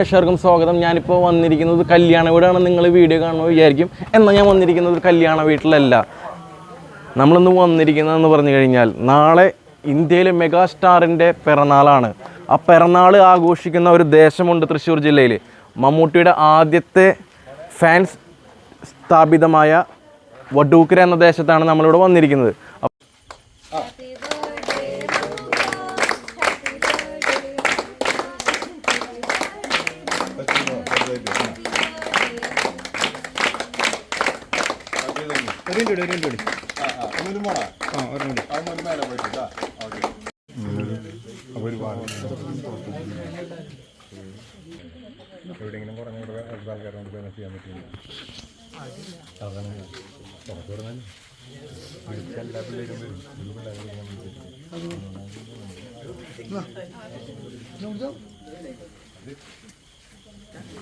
പ്രേക്ഷകർക്കും സ്വാഗതം. ഞാനിപ്പോൾ വന്നിരിക്കുന്നത് കല്യാണ വീടാണ്. നിങ്ങൾ വീഡിയോ കാണുമ്പോൾ വിചാരിക്കും. എന്നാൽ ഞാൻ വന്നിരിക്കുന്നത് കല്യാണ വീട്ടിലല്ല. നമ്മളിന്ന് വന്നിരിക്കുന്നതെന്ന് പറഞ്ഞു കഴിഞ്ഞാൽ നാളെ ഇന്ത്യയിലെ മെഗാസ്റ്റാറിന്റെ പിറന്നാളാണ്. ആ പിറന്നാൾ ആഘോഷിക്കുന്ന ഒരു ദേശമുണ്ട് തൃശ്ശൂർ ജില്ലയിൽ മമ്മൂട്ടിയുടെ ആദ്യത്തെ ഫാൻസ് സ്ഥാപിതമായ വഡൂക്കര എന്ന ദേശത്താണ് നമ്മളിവിടെ വന്നിരിക്കുന്നത്. എവിടെയെങ്കിലും കുറഞ്ഞ കൂടെ ആൾക്കാരുണ്ട് തന്നെ ചെയ്യാൻ പറ്റില്ല അതാണ് പുറത്ത് പറഞ്ഞാൽ എല്ലാ പിള്ളേരും വരും പിള്ളേരെ